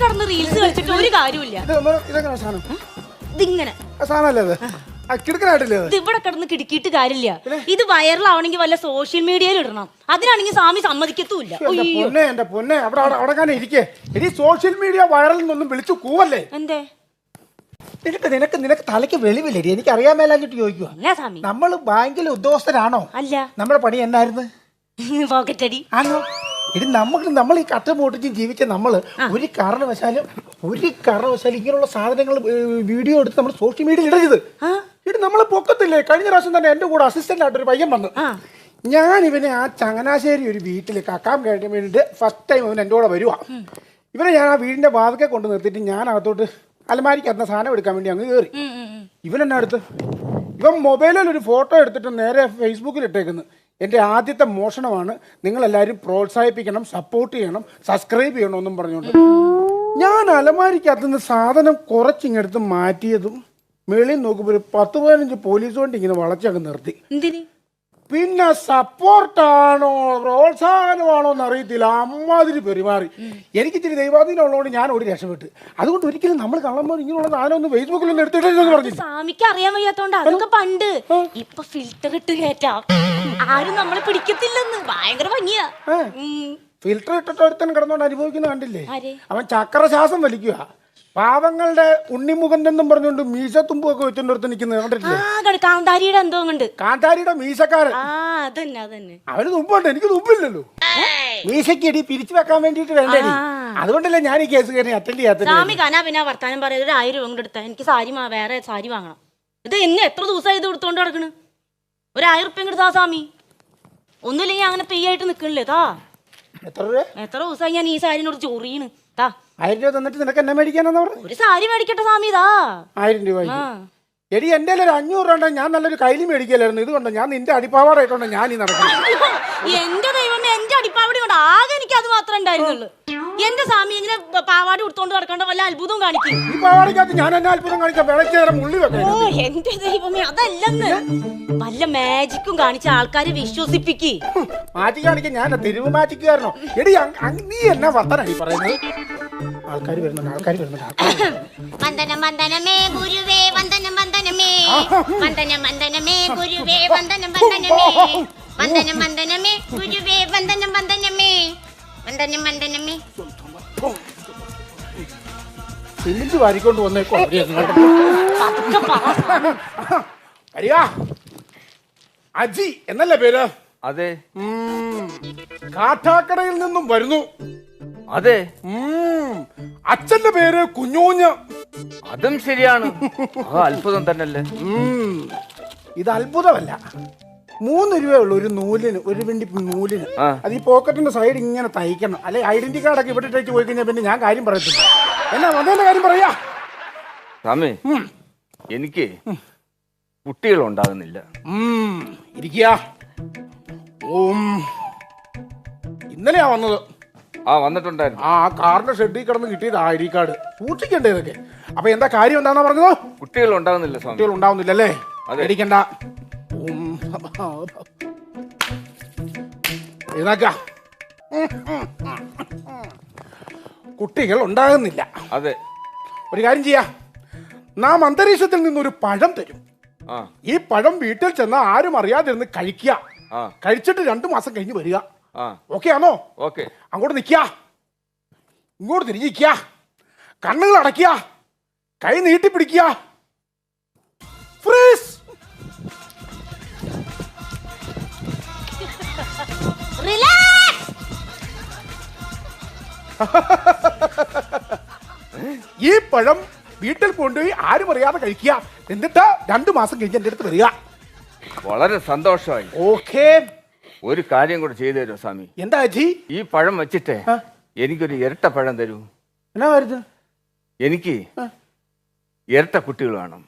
കിടന്ന് റീൽസ് കളിച്ചിട്ട് ഒരു കാര്യമില്ല ഇത് ഇതെങ്ങനെ. ഇത്? ഇവിടെ കിടന്ന് കിടക്കിയിട്ട് കാര്യമില്ല. ഇത് വൈറലാവണമെങ്കിൽ വല്ല സോഷ്യൽ മീഡിയയിൽ ഇടണം. അതിനാണെങ്കിൽ സ്വാമി അയ്യോ. പൊന്നെ എന്റെ പൊന്നെ. അവിടെ അവിടെ അവിടെ ഇരിക്കേ. ഇനി സോഷ്യൽ മീഡിയ വൈറൽ നിന്നൊന്നും വിളിച്ചു കൂവല്ലേ? എന്തേ? നിനക്ക് നിനക്ക് നിനക്ക് തലയ്ക്ക് വെളിവില്ലേ എനിക്ക് അറിയാൻ മേലാഞ്ഞിട്ട് ചോദിക്കുക നമ്മൾ ബാങ്കിലെ ഉദ്യോഗസ്ഥരാണോ? അല്ല. നമ്മുടെ പണി എന്നായിരുന്നു? പോക്കറ്റടി. ആണോ ഇത് നമുക്ക് നമ്മൾ ഈ കട്ട പൊട്ടിച്ച് ജീവിച്ച നമ്മൾ ഒരു കാരണവശാലും ഒരു കാരണവശാലും ഇങ്ങനെയുള്ള സാധനങ്ങൾ വീഡിയോ എടുത്ത് നമ്മൾ സോഷ്യൽ മീഡിയയിൽ ഇടരുത്. ഇത് നമ്മൾ പൊക്കത്തില്ലേ? കഴിഞ്ഞ പ്രാവശ്യം തന്നെ എന്റെ കൂടെ അസിസ്റ്റന്റ് ആയിട്ട് ഒരു പയ്യൻ വന്നു. ഞാൻ ഇവനെ ആ ചങ്ങനാശ്ശേരി ഒരു വീട്ടിൽ കക്കാൻ കഴിഞ്ഞ വേണ്ടിയിട്ട് ഫസ്റ്റ് ടൈം അവൻ എന്റെ കൂടെ വരുവാ. ഇവനെ ഞാൻ ആ വീടിന്റെ വാതിക്കെ കൊണ്ട് നിർത്തിയിട്ട് ഞാൻ അകത്തോട്ട് അലമാരിക്ക് അന്ന സാധനം എടുക്കാൻ വേണ്ടി അങ്ങ് കയറി. ഇവൻ എന്നാ അടുത്ത് ഇവൻ മൊബൈലിൽ ഒരു ഫോട്ടോ എടുത്തിട്ട് നേരെ ഫേസ്ബുക്കിൽ ഇട്ടേക്കുന്നു. എന്റെ ആദ്യത്തെ മോഷണമാണ് നിങ്ങളെല്ലാവരും പ്രോത്സാഹിപ്പിക്കണം സപ്പോർട്ട് ചെയ്യണം സബ്സ്ക്രൈബ് ചെയ്യണം എന്നും പറഞ്ഞുകൊണ്ട്. ഞാൻ അലമാരിക്കകത്ത് നിന്ന് സാധനം കുറച്ചിങ്ങെടുത്ത് മാറ്റിയതും മേളിൽ നോക്കുമ്പോൾ ഒരു പത്ത് പതിനഞ്ച് പോലീസ് ഇങ്ങനെ വളച്ചങ്ങ് നിർത്തി. പിന്നെ സപ്പോർട്ടാണോ പ്രോത്സാഹനമാണോ എന്ന് അറിയത്തില്ല അമ്മാതിരി പെരുമാറി. എനിക്ക് ഇച്ചിരി ദൈവാധീനം ഉള്ളതുകൊണ്ട് ഞാൻ ഓടി രക്ഷപ്പെട്ട്. അതുകൊണ്ട് ഒരിക്കലും നമ്മൾ കള്ളന്മാർ ഇങ്ങനെയുള്ള സാധനം ഫേസ്ബുക്കിൽ ഫേസ്ബുക്കിലൊന്നും എടുത്തിട്ടില്ലെന്ന് പറഞ്ഞു സ്വാമിക്ക് അറിയാൻ വയ്യാത്തോണ്ട് അതൊക്കെ പണ്ട് ഇപ്പൊ ഫിൽറ്റർ ഇട്ട് കേറ്റാം. ആരും നമ്മളെ പിടിക്കത്തില്ലെന്ന്. ഭയങ്കര ഭംഗിയാ. ഫിൽറ്റർ ഇട്ടിട്ട് ഒരുത്തൻ കിടന്നുകൊണ്ട് അനുഭവിക്കുന്ന കണ്ടില്ലേ? അവൻ ചക്ര ശ്വാസം വലിക്കുക പാവങ്ങളുടെ ഉണ്ണിമുഖൻ എന്നും പറഞ്ഞുകൊണ്ട് മീശത്തുമ്പൊക്കെ വെച്ചോണ്ട് ഒരുത്തൻ നിൽക്കുന്നത് കണ്ടിട്ടില്ലേ? കണ്ട് കാന്താരിയുടെ എന്തോ ഉണ്ട് കാന്താരിയുടെ മീശക്കാരൻ. അവന് തുമ്പുണ്ട് എനിക്ക് തുമ്പില്ലല്ലോ. മീശക്കടി പിരിച്ചു വെക്കാൻ വേണ്ടിട്ട് വേണ്ടടി അതുകൊണ്ടല്ലേ ഞാൻ ഈ കേസ് കയറി അറ്റൻഡ് ചെയ്യാത്തത്? പിന്നെ വർത്താനം പറയുന്നത് ഒരു ആയിരം രൂപ കൊണ്ട് എടുത്താ എനിക്ക് സാരി വേറെ സാരി വാങ്ങണം. ഇത് എന്നെ എത്ര ദിവസമായി ഇത് കൊടുത്തോണ്ട് നടക്കണ്? ഒരു ആയിരം റുപ്യം എടുത്താ സ്വാമി. ഒന്നുമില്ലെങ്കിൽ അങ്ങനെ പെയ്യായിട്ട് നിക്കണില്ലേ താ എത്ര എത്ര ദിവസമായി ഞാൻ ഈ സാരിനോട് ചൊറിയണ്? ആയിരം രൂപ തന്നിട്ട് നിനക്ക് എന്നെ മേടിക്കാനെന്ന് പറഞ്ഞു? ഒരു സാരി മേടിക്കട്ടെ സ്വാമി ആയിരം രൂപ ആ. എടി എന്റെ ഒരു അഞ്ഞൂറ് രൂപ ഉണ്ടെങ്കിൽ ഞാൻ നല്ലൊരു കയ്യിൽ മേടിക്കലായിരുന്നു. ഇതുകൊണ്ട് ഞാൻ നിന്റെ അടിപ്പാവാടായിട്ടുണ്ട് ഞാൻ ഈ നടക്കുന്നത്. എന്റെ ദൈവമേ എന്റെ അടിപ്പാവടി കൊണ്ട് ആകെ എനിക്ക് അത് മാത്രമേ ഉണ്ടായിരുന്നുള്ളൂ. എന്റെ സ്വാമി ഇങ്ങനെ പ- പാവാടി ഉടുത്തോണ്ട് നടക്കേണ്ട വല്ല അത്ഭുതവും കാണിക്കും. ഈ പാവാടയ്ക്കകത്ത് ഞാൻ എന്നെ അത്ഭുതം കാണിക്കാം വിളിച്ചേരം ഉള്ളി വെക്കാം ഓ എന്റെ ദൈവമേ അതല്ലെന്ന്. വല്ല മാജിക്കും കാണിച്ച ആൾക്കാരെ വിശ്വസിപ്പിക്ക്. മാറ്റി കാണിക്കാൻ ഞാൻ തെരുവ് മാറ്റിക്കാരനോ എടി അങ്- അങ് നീ എന്നാ വർത്തനായി പറയുന്നത്? ആൾക്കാർ വരുന്നുണ്ട് ആൾക്കാർ വരുന്നുണ്ട് വന്ദനം വന്ദനമേ ഗുരുവേ വന്ദനം വന്ദനമേ. വന്ദനം വന്ദനമേ ഗുരുവേ വന്ദനം വന്ദനമേ. വന്ദനം വന്ദനമേ ഗുരുവേ വന്ദനം വന്ദനമേ. വന്ദനം വന്ദനമേ. സിമെന്റ് വാരിക്കൊണ്ട് വന്നേക്കോ അവർ അജി എന്നല്ലേ പേര്? അതെ. കാട്ടാക്കടയിൽ നിന്നും വരുന്നു. അതെ. അച്ഛന്റെ പേര് കുഞ്ഞൂഞ്ഞ. അതും ശരിയാണ്. അത്ഭുതം തന്നെയല്ലേ? ഇത് അത്ഭുതമല്ല. മൂന്ന് രൂപയുള്ളൂ ഒരു നൂലിന് ഒരു വെണ്ടി നൂലിന്. അത് ഈ പോക്കറ്റിന്റെ സൈഡ് ഇങ്ങനെ തയ്ക്കണം. അല്ലെ ഐഡന്റി കാർഡൊക്കെ ഇവിടെ ഇട്ടേച്ച് പോയി കഴിഞ്ഞാൽ പിന്നെ ഞാൻ കാര്യം പറയത്തില്ല. എന്നാ വന്നതിന്റെ കാര്യം പറയാ. സ്വാമി എനിക്ക് കുട്ടികൾ ഉണ്ടാകുന്നില്ല. ഇരിക്കുക. ഇന്നലെയാ വന്നത്. ആ വന്നിട്ടുണ്ടായിരുന്നു. ആ കാറിന്റെ ഷെഡിൽ കിടന്ന് കിട്ടിയത് ഐ ഡി കാർഡ് സൂക്ഷിക്കണ്ടേ ഇതൊക്കെ? അപ്പൊ എന്താ കാര്യം എന്താണെന്നാ പറഞ്ഞത്? കുട്ടികൾ ഉണ്ടാവുന്നില്ല സ്വാമി. കുട്ടികൾ ഉണ്ടാവുന്നില്ലല്ലേ? അതെ. പേടിക്കണ്ട. ഉം. എഴുന്നേക്ക. കുട്ടികൾ ഉണ്ടാകുന്നില്ല. അതെ. ഒരു കാര്യം ചെയ്യാ. നാം അന്തരീക്ഷത്തിൽ നിന്നൊരു പഴം തരും. ആ. ഈ പഴം വീട്ടിൽ ചെന്ന് ആരും അറിയാതിരുന്ന് കഴിക്കുക. ആ. കഴിച്ചിട്ട് രണ്ടു മാസം കഴിഞ്ഞ് വരിക. ഓക്കെ ആണോ? ഓക്കെ അങ്ങോട്ട് നിൽക്കുക ഇങ്ങോട്ട് തിരിഞ്ഞിരിക്കുക കണ്ണുകൾ അടയ്ക്കുക കൈ നീട്ടി പിടിക്കുക ഫ്രീസ് റിലാക്സ് ഈ പഴം വീട്ടിൽ കൊണ്ടുപോയി ആരും അറിയാതെ കഴിക്കുക എന്നിട്ട് രണ്ടു മാസം കഴിഞ്ഞ് എന്റെ അടുത്ത് വരിക. വളരെ സന്തോഷമായി. ഓക്കേ ഒരു കാര്യം കൂടെ ചെയ്തു തരുമോ സ്വാമി? എന്താ അജി ഈ പഴം വെച്ചിട്ട്. എനിക്കൊരു ഇരട്ട പഴം തരൂ. എന്നാ വരുത് എനിക്ക് ഇരട്ട കുട്ടികൾ വേണം.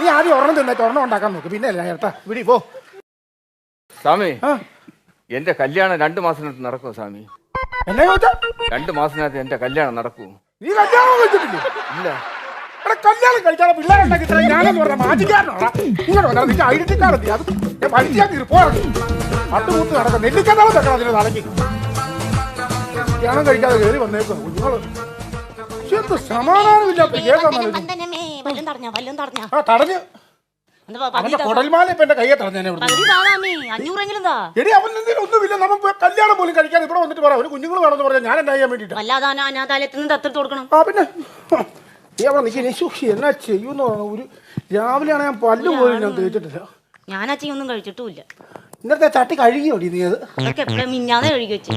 നീ ആദ്യം ഒരെണ്ണം തിന്നേറ്റ് ഒരെണ്ണം ഉണ്ടാക്കാൻ നോക്ക്. പിന്നെ അല്ല ഇരട്ട. വിടി പോ. സ്വാമി എന്റെ കല്യാണം രണ്ടു മാസത്തിനകത്ത് നടക്കുമോ സ്വാമി? എന്നാ ചോദിച്ചാ? രണ്ടു മാസത്തിനകത്ത് എന്റെ കല്യാണം നടക്കൂ നീ കല്യാണം കഴിച്ചിട്ടില്ലേ? ഇല്ല. കല്യാണം കഴിച്ചാൽ പിള്ളേരുണ്ടാക്കി ഞാനെന്ന് പറഞ്ഞ മാറ്റിക്കാരനാണ് ഇങ്ങനെ ഐഡന്റി കാർഡ് അത് ഞാൻ പഠിച്ചാൽ പോകണം പത്ത് കൂത്ത് നടക്കാം. നെല്ലിക്കണ്ടാവും വെക്കണം അതിന് തലയ്ക്ക് കല്യാണം കഴിക്കാതെ കയറി വന്നേക്കുന്നു കുഞ്ഞുങ്ങൾ. എന്ത് സമാധാനമില്ലാത്ത കേസാണ് തടഞ്ഞാ അവന്റെ കുടൽമാല ഇപ്പൊ എന്റെ കയ്യെ തടഞ്ഞേ എടി അവൻ എന്തെങ്കിലും ഒന്നുമില്ല. നമ്മൾ കല്യാണം പോലും കഴിക്കാൻ ഇവിടെ വന്നിട്ട് പറയാം ഒരു കുഞ്ഞുങ്ങൾ വേണമെന്ന് പറഞ്ഞാൽ ഞാൻ എന്താ ചെയ്യാൻ വേണ്ടിട്ട് ആ പിന്നെ. നീ അവിടെ നിൽക്കി എന്നാ പറഞ്ഞു ഒരു രാവിലെയാണ് ഞാൻ പല്ല് പോലും ഞാൻ തേച്ചിട്ടില്ല. ഞാനാച്ചി ഒന്നും കഴിച്ചിട്ടുമില്ല. ഇന്നത്തെ ചട്ടി കഴുകിയോടി നീ അത്? അതൊക്കെ എപ്പോഴും മിഞ്ഞാന്ന് കഴുകി വെച്ച്.